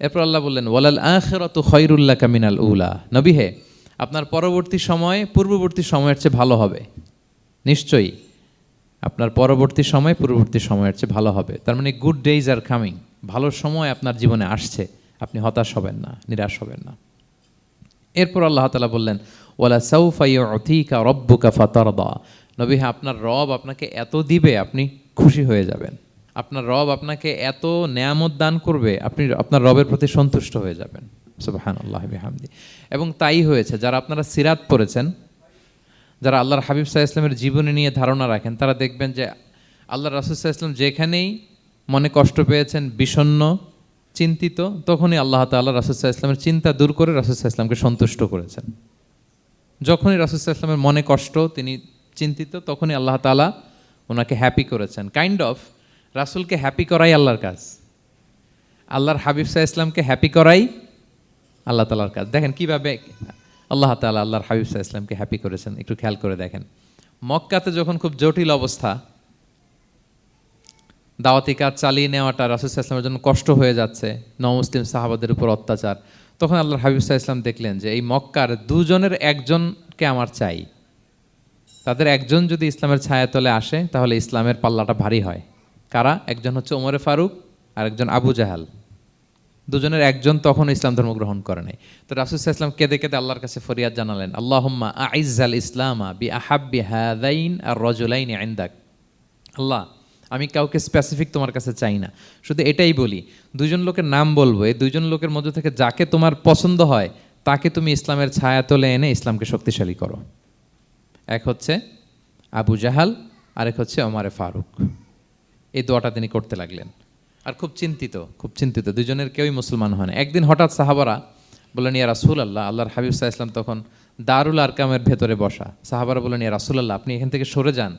এরপর আল্লাহ বললেন, ওয়ালাল আখেরাত খৈরুল্লাহ কামিনাল উলা। নবী হে, আপনার পরবর্তী সময় পূর্ববর্তী সময়ের চেয়ে ভালো হবে। নিশ্চয়ই, আপনার পরবর্তী সময় পূর্ববর্তী সময়ের চেয়ে ভালো হবে। তার মানে গুড ডেইজ আর কামিং ভালো সময় আপনার জীবনে আসছে। আপনি হতাশ হবেন না, নিরাশ হবেন না। এরপর আল্লাহ তালা বললেন সৌফাই অথিকা রব্বুকা ফাতারদা। নবী হ্যাঁ আপনার রব আপনাকে এত দিবে, আপনি খুশি হয়ে যাবেন। আপনার রব আপনাকে এত নেয়ামত দান করবে, আপনি আপনার রবের প্রতি সন্তুষ্ট হয়ে যাবেন। সুবাহান আল্লাহ হামদি এবং তাই হয়েছে, যারা আপনারা সিরাত পড়েছেন, যারা আল্লাহর হাবিব সাহা ইসলামের জীবনী নিয়ে ধারণা রাখেন, তারা দেখবেন যে আল্লাহ রাসুল সাহা ইসলাম যেখানেই মনে কষ্ট পেয়েছেন, বিষণ্ণ, চিন্তিত, তখনই আল্লাহ তাল্লাহ রাসুল সাহা ইসলামের চিন্তা দূর করে রাসুল সাহা ইসলামকে সন্তুষ্ট করেছেন। যখনই রাসুল সাহা ইসলামের মনে কষ্ট, তিনি চিন্তিত, তখনই আল্লাহ তালা ওনাকে হ্যাপি করেছেন। কাইন্ড অফ রাসুলকে হ্যাপি করাই আল্লাহর কাজ। আল্লাহর হাবিব সাহা ইসলামকে হ্যাপি করাই আল্লাহ তালার কাজ। দেখেন কীভাবে আল্লাহ তালা আল্লাহর হাবিব সাহা ইসলামকে হ্যাপি করেছেন, একটু খেয়াল করে দেখেন। মক্কাতে যখন খুব জটিল অবস্থা, দাওয়াতি কাজ চালিয়ে নেওয়াটা রাসুল ইসলামের জন্য কষ্ট হয়ে যাচ্ছে, নমুসলিম সাহাবাদের উপর অত্যাচার, তখন আল্লাহর হাবিব সাহা ইসলাম দেখলেন যে এই মক্কার দুজনের একজনকে আমার চাই। তাদের একজন যদি ইসলামের ছায়াতলে আসে, তাহলে ইসলামের পাল্লাটা ভারী হয়। কারা? একজন হচ্ছে ওমরে ফারুক আর একজন আবু জাহাল। দুজনের একজন তখন ইসলাম ধর্ম গ্রহণ করে নাই। তো রাসুসাহ ইসলাম কেঁদে কেঁদে আল্লাহর কাছে ফরিয়াদ জানালেন, আল্লাহম্মা আইজাল ইসলামা বি আহাব্বি হাদাইন আর রজুলাইন আইন্দাক আল্লাহ, আমি কাউকে স্পেসিফিক তোমার কাছে চাই না। শুধু এটাই বলি দুজন লোকের নাম বলব, এই দুজন লোকের মধ্যে থেকে যাকে তোমার পছন্দ হয়, তাকে তুমি ইসলামের ছায়া তোলে এনে ইসলামকে শক্তিশালী করো। এক হচ্ছে আবু জাহাল, আরেক হচ্ছে ওমারে ফারুক। এই দোয়াটা তিনি করতে লাগলেন। আর খুব চিন্তিত খুব চিন্তিত, দুজনের কেউই মুসলমান হয় না। একদিন হঠাৎ সাহাবারা বললেন, ইয়া রাসুল আল্লাহ আল্লাহর হাবিব সাহা ইসলাম তখন দারুল আরকামের ভেতরে বসা। সাহাবারা বললেন, ইয়া রাসুল আল্লাহ আপনি এখান থেকে সরে যান,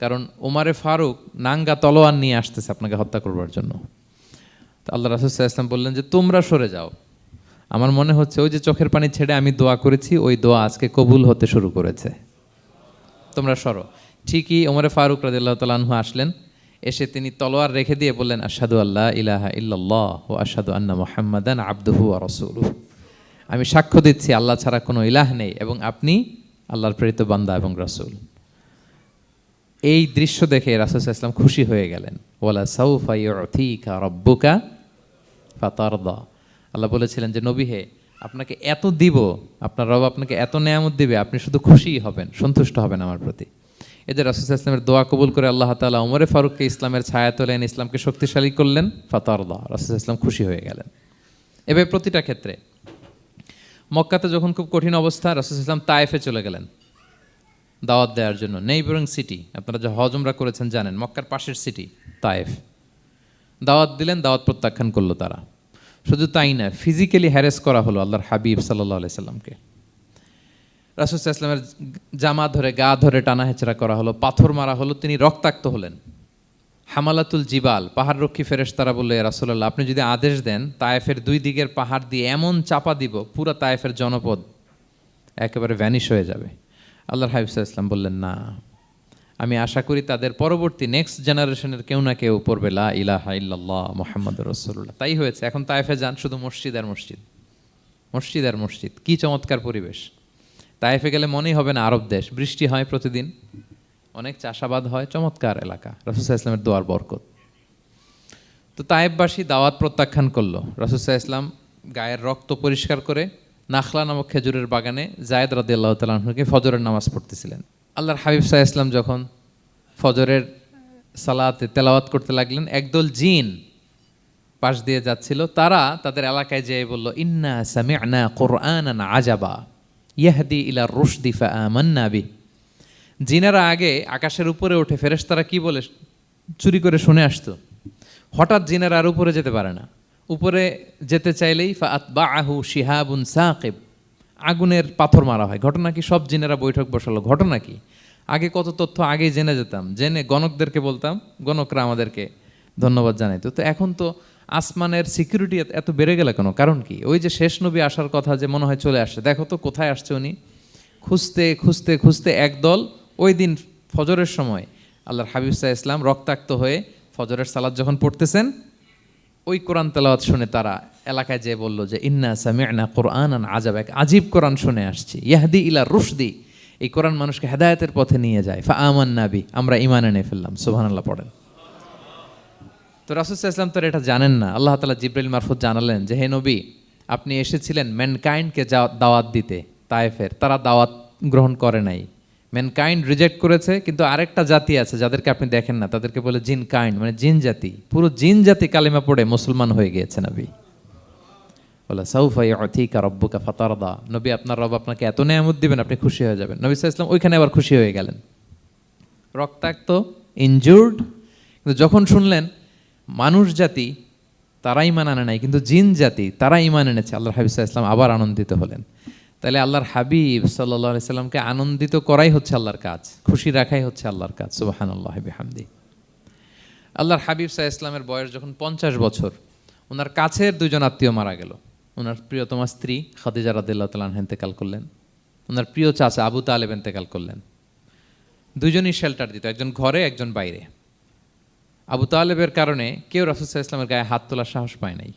কারণ ওমারে ফারুক নাঙ্গা তলোয়ার নিয়ে আসতেছে আপনাকে হত্যা করবার জন্য। তো আল্লাহ রাসুল সাহা ইসলাম বললেন যে, তোমরা সরে যাও। আমার মনে হচ্ছে ওই যে চোখের পানি ছেড়ে আমি দোয়া করেছি, ওই দোয়া আজকে কবুল হতে শুরু করেছে। তোমরা সরো। ঠিকই ওমরে ফারুক রাজিল্লাহ তালাহু আসলেন। এসে তিনি তলোয়ার রেখে দিয়ে বললেন আসাদু আল্লাহ ইলাহা ইল্লাল্লাহ ও আসাদু আন্না মোহাম্মদান আব্দুহু আর আমি সাক্ষ্য দিচ্ছি, আল্লাহ ছাড়া কোনো ইলাহ নেই এবং আপনি আল্লাহর প্রেরিত বান্দা এবং রসুল। এই দৃশ্য দেখে রাসুল ইসলাম খুশি হয়ে গেলেন। ওয়ালা সাউফা ইউথিকা রব্বুকা ফাতারদা। আল্লাহ বলেছিলেন যে, নবী হে, আপনাকে এত দিব, আপনার রব আপনাকে এত নেয়ামত দিবে, আপনি শুধু খুশিই হবেন, সন্তুষ্ট হবেন আমার প্রতি। এদের রাসুল ইসলামের দোয়া কবুল করে আল্লাহ তালা উমরে ফারুককে ইসলামের ছায়া তোলেন ইসলামকে শক্তিশালী করলেন। ফাতারদা, রাসুল ইসলাম খুশি হয়ে গেলেন। এবার প্রতিটা ক্ষেত্রে মক্কাতে যখন খুব কঠিন অবস্থা, রাসুল ইসলাম তায়েফে চলে গেলেন। দাওয়াত দেওয়ার জন্য। নেইবরিং সিটি, আপনারা যে হজমরা করেছেন জানেন, মক্কার পাশের সিটি, তায়েফ। দাওয়াত দিলেন, দাওয়াত প্রত্যাখ্যান করল তারা। শুধু তাই না, ফিজিক্যালি হ্যারেস করা হলো আল্লাহর হাবিব সাল্লাহ আলি রাসুল ইসলামের জামা ধরে, গা ধরে টানা হেঁচড়া করা হলো, পাথর মারা হলো, তিনি রক্তাক্ত হলেন। হামালাতুল জিবাল পাহাড় রক্ষী ফেরেস তারা বলল রাসুল্লাহ আপনি যদি আদেশ দেন, তায়েফের দুই দিকের পাহাড় দিয়ে এমন চাপা দিব, পুরো তায়েফের জনপদ একেবারে ভ্যানিশ হয়ে যাবে। আল্লাহর হাবিব ইসলাম বললেন, না। আমি আশা করি তাদের পরবর্তী নেক্সট জেনারেশনের কেউ না কেউ পড়বে, লা ইলাহা ইল্লাল্লাহ মোহাম্মদ রসুল্লাহ তাই হয়েছে, এখন তাইফে যান শুধু মসজিদ আর মসজিদ। মসজিদ আর মসজিদ, কী চমৎকার পরিবেশ। তাইফে গেলে মনেই হবে না আরব দেশ। বৃষ্টি হয় প্রতিদিন। অনেক চাষাবাদ হয়। চমৎকার এলাকা। রসুসাহ ইসলামের দোয়ার বরকত। তো তাইফবাসী দাওয়াত প্রত্যাখ্যান করল। রসুসাহ ইসলাম গায়ের রক্ত পরিষ্কার করে নাখলা নামক খেজুরের বাগানে জায়দ রাদি আল্লাহ তালকে ফজরের নামাজ পড়তেছিলেন। আল্লাহর হাবিব সাহা ইসলাম যখন ফজরের সালাতে তেলাওয়াত করতে লাগলেন, একদল জিন পাশ দিয়ে যাচ্ছিল। তারা তাদের এলাকায় যেয়ে বলল, ইন্না সামিআনা কোরআনান আজাবা। ইয়াহদি ইলা রুশদি ফাআমান্না বি জিনেরা আগে আকাশের উপরে ওঠে ফেরেশতারা কি বলে চুরি করে শুনে আসতো? হঠাৎ জিনেরা আর উপরে যেতে পারে না। উপরে যেতে চাইলেই ফাত বা আহু শিহাবুন সাকিব। আগুনের পাথর মারা হয়। ঘটনা কি? সব জিনেরা বৈঠক বসালো। ঘটনা কি? আগে কত তথ্য আগেই জেনে যেতাম। জেনে গণকদেরকে বলতাম, গণকরা আমাদেরকে ধন্যবাদ জানাইতো। তো এখন তো আসমানের সিকিউরিটি এত বেড়ে গেলে কেন? কারণ কি? ওই যে শেষ নবী আসার কথা যে মনে হয় চলে আসছে। দেখো তো কোথায় আসছে উনি? খুঁজতে খুঁজতে খুঁজতে একদল ওই দিন ফজরের সময় আল্লাহর হাবিব সাহা ইসলাম রক্তাক্ত হয়ে ফজরের সালাদ যখন পড়তেছেন, ওই কোরআন তেলাওয়াত শুনে তারা এলাকায় যেয়ে বলল যে, ইন্না সামি'না কোরআন আন আজাব এক আজীব কোরআন শুনে আসছি। ইয়াহদি ইলা রুশদি। এই কোরআন মানুষকে হেদায়তের পথে নিয়ে যায়। ফা আমান নাবি আমরা ইমান এনে ফেললাম। সুবহানাল্লাহ, পড়েন। তো রাসুসাহ ইসলাম তো এটা জানেন না। আল্লাহ তালা জিব্রাইল মারফত জানালেন যে, হে নবী, আপনি এসেছিলেন ম্যানকাইন্ডকে দাওয়াত দিতে, তায়েফের। তারা দাওয়াত গ্রহণ করে নাই। ম্যানকাইন্ড রিজেক্ট করেছে, কিন্তু আরেকটা জাতি আছে যাদেরকে আপনি দেখেন না। তাদেরকে বলে জিন কাইন্ড মানে জিন জাতি। পুরো জিন জাতি কালিমা পড়ে মুসলমান হয়ে গিয়েছে নবী। বলে সৌফাই অথিকা রব্বুকা ফাতারদা। নবী, আপনার রব আপনাকে এত নেয়ামত দিবেন, আপনি খুশি হয়ে যাবেন। নবী ইসলাম ওইখানে আবার খুশি হয়ে গেলেন। রক্তাক্ত ইনজুর্ড কিন্তু যখন শুনলেন মানুষ জাতি, তারা ইমান আনে নাই, কিন্তু জিন জাতি, তারা ইমান এনেছে। আল্লাহর হাবিব সাল্লাম আবার আনন্দিত হলেন। তাহলে আল্লাহর হাবিব সাল্লাহ সাল্লামকে আনন্দিত করাই হচ্ছে আল্লাহর কাজ, খুশি রাখাই হচ্ছে আল্লাহর কাজ সুবাহান আল্লাহ হামদি আল্লাহর হাবিব সাহা ইসলামের বয়স যখন পঞ্চাশ বছর, ওনার কাছের দুজন আত্মীয় মারা গেল। ওনার প্রিয়তমা স্ত্রী খাদিজা রাদিল্লাহ তালান হেন্তেকাল করলেন। ওনার প্রিয় চাচা আবু তালেব এন্তেকাল করলেন। দুজনই শেল্টার দিত, একজন ঘরে, একজন বাইরে। আবু তালেবের কারণে কেউ রাসুসাহ ইসলামের গায়ে হাত তোলার সাহস পায় নাই।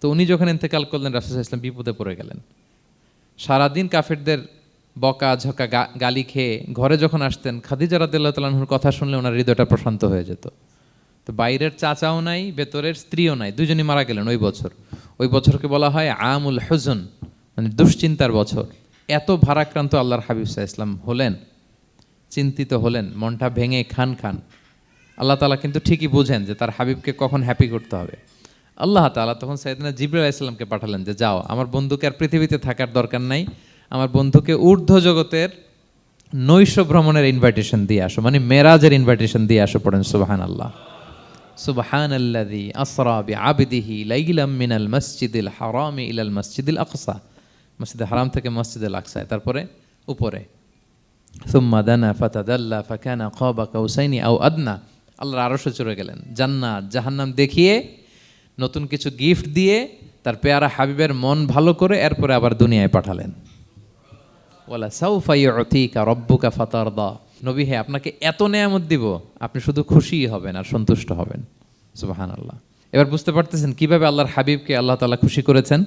তো উনি যখন ইন্তেকাল করলেন রাসুসাহ ইসলাম বিপদে পড়ে গেলেন। সারাদিন কাফেরদের বকা, ঝকা গালি খেয়ে ঘরে যখন আসতেন, খাদিজা রাদিল্লাহ তালাহুর কথা শুনলে ওনার হৃদয়টা প্রশান্ত হয়ে যেত। তো বাইরের চাচাও নাই, ভেতরের স্ত্রীও নাই, দুজনই মারা গেলেন ওই বছর। ওই বছরকে বলা হয় আমুল হুজন মানে দুশ্চিন্তার বছর। এত ভারাক্রান্ত আল্লাহর হাবিব ইসলাম হলেন, চিন্তিত হলেন, মনটা ভেঙে খান খান। আল্লাহ তালা কিন্তু ঠিকই বুঝেন যে তার হাবিবকে কখন হ্যাপি করতে হবে। আল্লাহ তালা তখন সাইদিনা জিবরুল ইসলামকে পাঠালেন যে, যাও, আমার বন্ধুকে আর পৃথিবীতে থাকার দরকার নাই। আমার বন্ধুকে ঊর্ধ্ব জগতের নৈশ ভ্রমণের ইনভাইটেশন দিয়ে আসো মানে মেরাজের ইনভাইটেশন দিয়ে আসো পড়েন সুবাহান আল্লাহ সুবহান আল্লাদি আসরা বি আবিদিহি লাইলাম মিনাল মসজিদিল হারামি ইলাল মসজিদিল আকসা। মসজিদ হারাম থেকে মসজিদুল আকসায় তারপরে উপরে। সুম্মা দানা ফাতাদাল্লা ফাকানা খাবা কাউসাইনি আও আদনা। আল্লাহর আরশে চড়ে গেলেন। জান্নাত, জাহান্নাম দেখিয়ে নতুন কিছু গিফট দিয়ে তার পেয়ারা হাবিবের মন ভালো করে এরপরে আবার দুনিয়ায় পাঠালেন। ওলা সাউফাই অতিকা রব্বুকা ফাতারদা। নবী হে, আপনাকে এত নেয়ামত দিব, আপনি শুধু খুশিই হবেন আর সন্তুষ্ট হবেন। সুবাহান আল্লাহ এবার বুঝতে পারতেছেন কীভাবে আল্লাহর হাবিবকে আল্লাহ তালা খুশি করেছেন?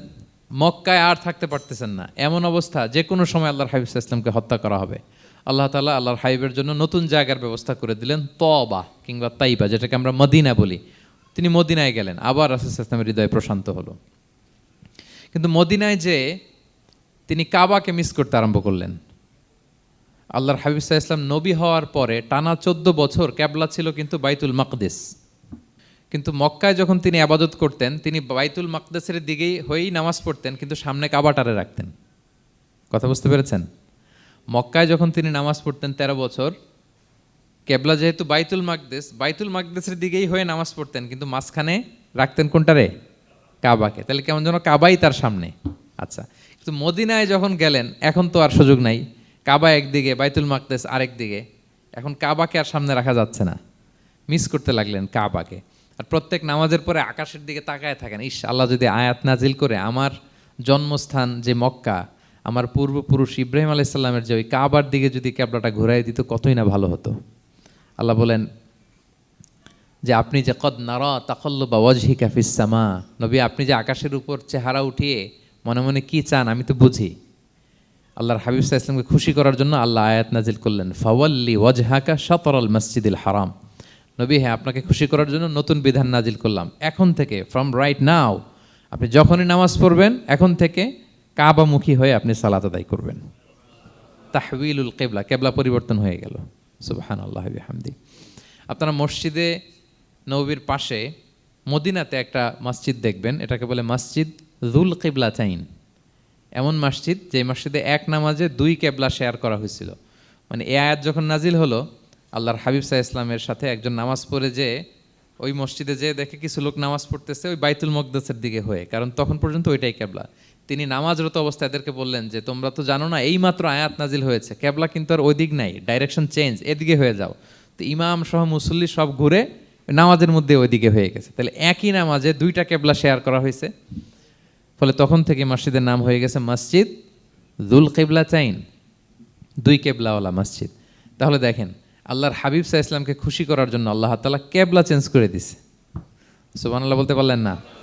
মক্কায় আর থাকতে পারতেছেন না। এমন অবস্থা যে কোনো সময় আল্লাহর হাবিব ইসলামকে হত্যা করা হবে। আল্লাহ তালা আল্লাহর হাবিবের জন্য নতুন জায়গার ব্যবস্থা করে দিলেন তবা কিংবা তাইবা, যেটাকে আমরা মদিনা বলি। তিনি মদিনায় গেলেন, আবার রাসুল ইসলামের হৃদয় প্রশান্ত হলো। কিন্তু মদিনায় যে তিনি কাবাকে মিস করতে আরম্ভ করলেন। আল্লাহর হাবিব সাহা ইসলাম নবী হওয়ার পরে টানা চোদ্দ বছর ক্যাবলা ছিল কিন্তু বাইতুল মাকদেস। কিন্তু মক্কায় যখন তিনি আবাদত করতেন, তিনি বাইতুল মাকদেসের দিকেই হয়েই নামাজ পড়তেন, কিন্তু সামনে কাবাটারে রাখতেন। কথা বুঝতে পেরেছেন? মক্কায় যখন তিনি নামাজ পড়তেন তেরো বছর, কেবলা যেহেতু বাইতুল মাকদেস, বাইতুল মাকদেসের দিকেই হয়ে নামাজ পড়তেন, কিন্তু মাঝখানে রাখতেন কোনটারে কাবাকে। তাহলে কেমন যেন কাবাই তার সামনে। আচ্ছা কিন্তু মদিনায় যখন গেলেন, এখন তো আর সুযোগ নাই। কাবা একদিকে, বাইতুল মাকদেস আরেক দিকে। এখন কাবাকে আর সামনে রাখা যাচ্ছে না। মিস করতে লাগলেন কাবাকে। আর প্রত্যেক নামাজের পরে আকাশের দিকে তাকায় থাকেন। ইস আল্লাহ যদি আয়াত নাজিল করে আমার জন্মস্থান যে মক্কা আমার পূর্বপুরুষ ইব্রাহিম আলাইসাল্লামের যে ওই কাবার দিকে যদি ক্যাবলাটা ঘুরাই দিত কতই না ভালো হতো। আল্লাহ বলেন যে আপনি যে কদ নারা তাকল্ল বা ওয়াজহি কাফিসামা নবী আপনি যে আকাশের উপর চেহারা উঠিয়ে মনে মনে কী চান আমি তো বুঝি। আল্লাহর হাবিব ইসলামকে খুশি করার জন্য আল্লাহ আয়াত নাজিল করলেন, ফাওয়াল্লি ওয়াজহাকা সতরল মসজিদুল হারাম। নবী হ্যাঁ আপনাকে খুশি করার জন্য নতুন বিধান নাজিল করলাম। এখন থেকে ফ্রম রাইট নাও আপনি যখনই নামাজ পড়বেন, এখন থেকে কাবামুখী হয়ে আপনি সালাত আদায় করবেন। তাহবিলুল কেবলা কেবলা পরিবর্তন হয়ে গেল। সুবাহান আল্লাহ হামদি আপনারা মসজিদে, নবীর পাশে, মদিনাতে একটা মসজিদ দেখবেন, এটাকে বলে মসজিদ জুল কেবলা চাইন। এমন মসজিদ, যে মসজিদে এক নামাজে দুই কেবলা শেয়ার করা হয়েছিল। মানে এ আয়াত যখন নাজিল হলো, আল্লাহর হাবিব সাহা ইসলামের সাথে একজন নামাজ পড়ে যে, ওই মসজিদে যেয়ে দেখে কিছু লোক নামাজ পড়তেছে, ওই বাইতুল মকদাসের দিকে হয়ে। কারণ তখন পর্যন্ত ওইটাই কেবলা। তিনি নামাজরত অবস্থায় এদেরকে বললেন যে, তোমরা তো জানো না এই মাত্র আয়াত নাজিল হয়েছে। কেবলা কিন্তু আর ওই দিক নাই। ডাইরেকশন চেঞ্জ এদিকে হয়ে যাও। তো ইমাম সহ মুসল্লি সব ঘুরে নামাজের মধ্যে ওইদিকে হয়ে গেছে। তাহলে একই নামাজে দুইটা কেবলা শেয়ার করা হয়েছে। ফলে তখন থেকে মসজিদের নাম হয়ে গেছে মসজিদ দুল কেবলা চাইন দুই কেবলাওয়ালা মসজিদ। তাহলে দেখেন, আল্লাহর হাবিব সাহা ইসলামকে খুশি করার জন্য আল্লাহ তালা কেবলা চেঞ্জ করে দিছে। সুবহানাল্লাহ বলতে পারলেন না।